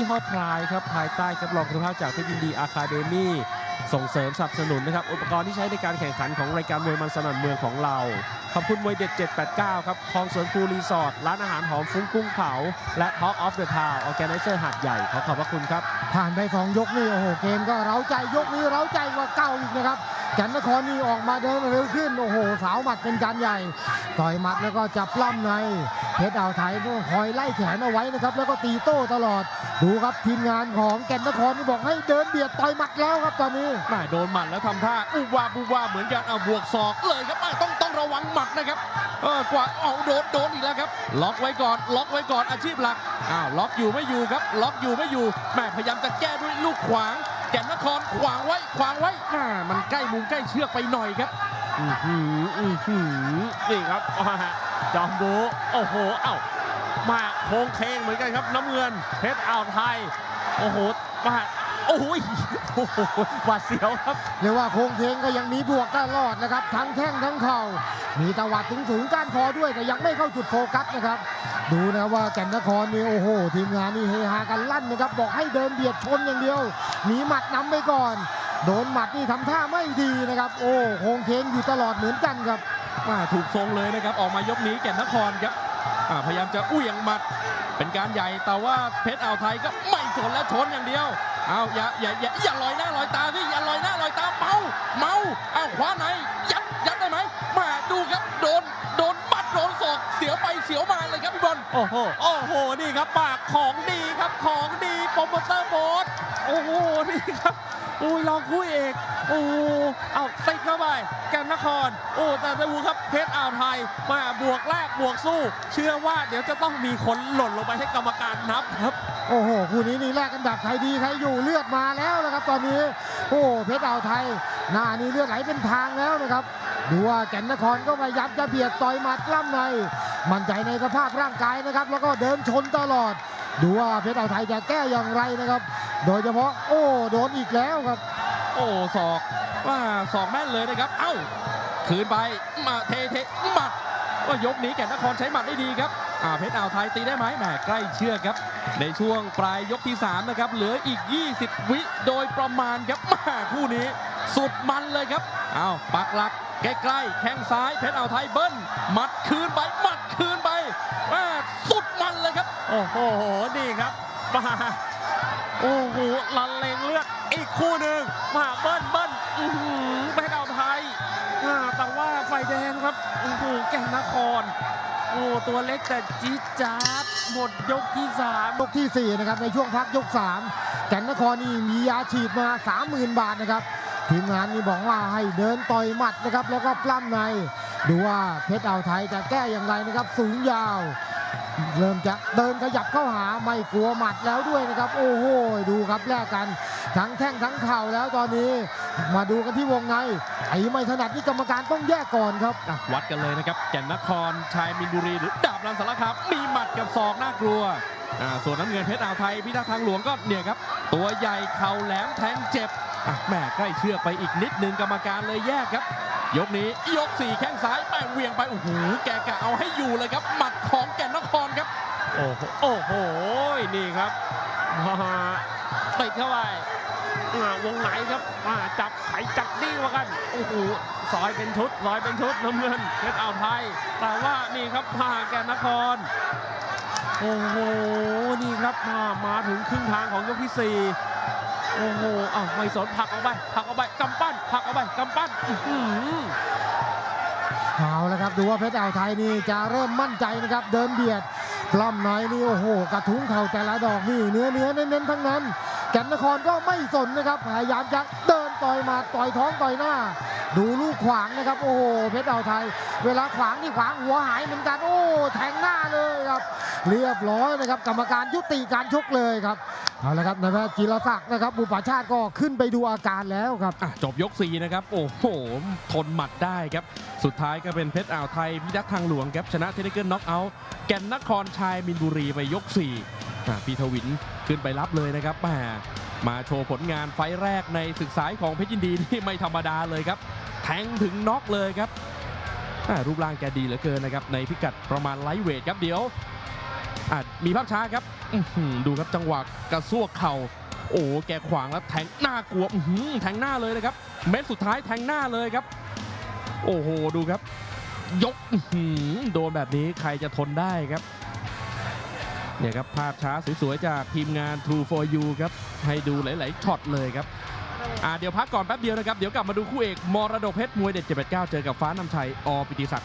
ยี่ห้อพรายครับภายใต้ครับรองคุณภาพจากเพชรยินดีอาคาเดมี่ส่งเสริมสนับสนุนนะครับอุปกรณ์ที่ใช้ในการแข่งขันของรายการมวยมันสนั่นเมืองของเรา ขอบคุณมวยเด็ด 789 ครับคลองสวนภูรีสอร์ทร้านอาหารหอมฟุ้งกุ้งเผา และ Talk of the Town Organizer หาดใหญ่ ขอขอบพระคุณครับ ผ่านไปสองยกนี่ โอ้โห เกมก็เร้าใจยกนี้เร้าใจกว่าเก่าอีกนะครับ แก่นนครนี่ออกมาเดินเร็วขึ้น โอ้โห สาวหมัดเป็นการใหญ่ ต่อยหมัดแล้วก็จับปล้ำในเพชรอ่าวไทยต้องคอยไล่แขนเอาไว้นะครับ แล้วก็ตีโต้ตลอด ดูครับทีมงานของแก่นนครนี่บอกให้เดินเบียดต่อยหมัดแล้วครับตอนนี้แม่โดนหมัดแล้วทำท่าอุบวาบอุบวาเหมือนกันเอาบวกศอกเลยครับต้องต้องระวังหมัดนะครับเออกว่าเอาโดนโดนอีกแล้วครับ ล็อกไว้ก่อน ล็อกไว้ก่อนอาชีพหลักอ้าวล็อกอยู่ไม่อยู่ครับ ล็อกอยู่ไม่อยู่แม่พยายามจะแก้ด้วยลูกขวาง แก่นนครขวางไว้ขวางไว้แม่มันใกล้มุมใกล้เชือกไปหน่อยครับอือหืออือหือนี่ครับมาจอมโบโอ้โหเอ้ามาโค้งเคงเหมือนกันครับน้ำเงินเพชรอ่าวไทย โอ้โหมา โอ้โหโอ้โหหวาดเสียวครับ เรียกว่าโค้งเทงก็ยังมีบวกตลอดนะครับ ทั้งแข้งทั้งเข่า มีตวัดถึงสูงก้านคอด้วยแต่ยังไม่เข้าจุดโฟกัสนะครับ ดูนะว่าแก่นนครนี่โอ้โห ทีมงานนี่เฮฮากันลั่นนะครับ บอกให้เดินเบียดชนอย่างเดียว มีหมัดนำไปก่อน โดนหมัดนี่ทำท่าไม่ดีนะครับ โอ้โค้งเทงอยู่ตลอดเหมือนกันครับอ่าถูกทรงเลยนะครับ ออกมายกนี้แก่นนครครับอ่า พยายามจะอุ้ยอย่างหมัด เป็นการใหญ่แต่ว่าเพชรอ่าวไทยก็ไม่สนแล้วชนอย่างเดียวเอาอย่าอย่าอย่าอย่าลอยหน้าลอยตาสิอย่าลอยหน้าลอยตาเมาเมาเอาขวาไหนยัดยัดได้ไหมมาดูครับโดนโดนบัดโดนศอกเสียวไปเสียวมาเลยครับพี่บอลโอ้โหโอ้โหนี่ครับปากของดีครับของดีโปรโมเตอร์โบสโอ้โหนี่ครับอุ้ยลองคู่เอกโอ้โหเอาติดเข้าไป คร โอ้แต่ดูครับเพชรอ่าวไทยมาบวกแรกบวกสู้ เชื่อว่าเดี๋ยวจะต้องมีคนหล่นลงไปให้กรรมการนับครับ โอ้โหคู่นี้นี่แลกกันแบบใครดีใครอยู่เลือดมาแล้วนะครับ ตอนนี้ โอ้เพชรอ่าวไทย หน้านี่เลือดไหลเป็นทางแล้วนะครับดูว่าแก่นนครก็พยายามจะเบียดต่อยหมัดกล้ำใน มั่นใจในสภาพร่างกายนะครับ แล้วก็เดินชนตลอด ดูว่าเพชรอ่าวไทยจะแก้อย่างไรนะครับ โดยเฉพาะโอ้โดนอีกแล้วครับ โอ้ศอกว่าศอกแม่นเลยนะครับ เอ้า คืนไปมาเทเทหมัดว่ายกนี้แก่นนครใช้หมัดได้ดีครับอ่าเพชรอ่าวไทยตีได้ไหมแหมใกล้เชือกครับ ในช่วงปลายยกที่ 3 นะครับ เหลืออีก 20 วิโดยประมาณครับมาคู่นี้ สุดมันเลยครับเอาวปักหลักใกล้ๆแข้งซ้ายเพชรอ่าวไทยเบิ้ลหมัดคืนไปหมัดคืนไปว่าสุดมันเลยครับ โอ้โหนี่ครับมาโอ้โหลันเลงเลือดอีกคู่หนึ่งมาเบิ้ลเบิ้ลไทยอ่า แต่ว่าไฟแดงครับโอ้โหแก่นนคร โอ้ตัวเล็กแต่จี๊ดจ๊าดหมดยกที่สามยกทีสี่ 4 นะครับ ในช่วงพักยก 3 แก่นนครนี่มียาฉีดมา 30,000 บาทนะครับ ทีมงานนี่บอกว่าให้เดินต่อยหมัดนะครับ แล้วก็ปล้ำใน ดูว่าเพชรอ่าวไทยจะแก้อย่างไรนะครับ สูงยาว เริ่มจะเดินขยับเข้าหาไม่กลัวหมัดแล้วด้วยนะครับ โอ้โหดูครับแลกกัน ทั้งแข้งทั้งเข่าแล้วตอนนี้มาดูกันที่วงในไอ้ไม่ถนัดนี่กรรมการต้องแยกก่อนครับ วัดกันเลยนะครับ แก่นนครชายมินบุรีหรือดาบรันสารคามมีหมัดกับศอกน่ากลัว อ่าส่วนน้ำเงินเพชรอ่าวไทยพิทักษ์ทางหลวงก็เนี่ยครับ ตัวใหญ่เข่าแหลมแทงเจ็บอะแหม่ใกล้เชือกไปอีกนิดนึงกรรมการเลยแยกครับ ยกนี้ยกสี่แข้งซ้ายแป้งเวียงไปโอ้โหแกกะเอาให้อยู่เลยครับ หมัดของแก่นนครครับ โอ้โหโอ้โหนี่ครับติดเข้าไปาวงไหนครับอ่าจับไขจับดีกว่ากันโอ้โหซอยเป็นชุดซอยเป็นชุดน้ำเงินเพชรอ่าวไทยแต่ว่านี่ครับผ่าแก่นนคร โอ้โห นี่ครับมามาถึงครึ่งทางของยกที่สี่โอ้โหอ้าวไม่สนผลักออกไปผลักออกไปกำปั้นผลักออกไปกำปั้นเอาละครับดูว่าเพชรอ่าวไทยนี่จะเริ่มมั่นใจนะครับ เดินเบียดปล้ำในนี่โอ้โห กระทุ้งเข่าแต่ละดอกนี่เนื้อเนื้อเน้นๆทั้งนั้นแก่นนครก็ไม่สนนะครับพยายามจะเดินต่อยหมาต่อยท้องต่อยหน้า ดูลูกขวางนะครับ โอ้โหเพชรอ่าวไทย เวลาขวางนี่ขวางหัวหายเหมือนกัน โอ้แทงหน้าเลยครับเรียบร้อยนะครับ กรรมการยุติการชกเลยครับเอาละครับนายแพทย์จิรศักดิ์นะครับบุปผาชาติก็ขึ้นไปดูอาการแล้วครับจบยก4นะครับโอ้โหทนหมัดได้ครับ สุดท้ายก็เป็นเพชรอ่าวไทยพิทักษ์ทางหลวงครับชนะเทนนิเกิลน็อกเอาท์แก่นนครชายมินบุรีไปยก4อะพีทวินขึ้นไปรับเลยนะครับแหมาโชว์ผลงานไฟแรกในศึกสายของเพชรยินดีนี่ไม่ธรรมดาเลยครับ งถึงน็อกเลยครับรูปร่างแกดีเหลือเกินนะครับในพิกัดประมาณไลท์เวทครับเดี๋ยวมีภาพช้าครับดูครับจังหวะกระซวกเข่า โอ้แกขวางแล้วแทงหน้ากลัวแทงหน้าเลยนะครับ เม็ดสุดท้ายแทงหน้าเลยครับ โอ้โหดูครับ ยกโดนแบบนี้ใครจะทนได้ครับเนี่ยครับภาพช้าสวยๆจากทีมงาน True for You ครับ ให้ดูหลาย ๆช็อตเลยครับ อ่าเดี๋ยวพักก่อนแป๊บเดียวนะครับ เดี๋ยวกลับมาดูคู่เอกมรดกเพชรมวยเด็ด789 เจอกับฟ้านำชัยอปิติศักดิ์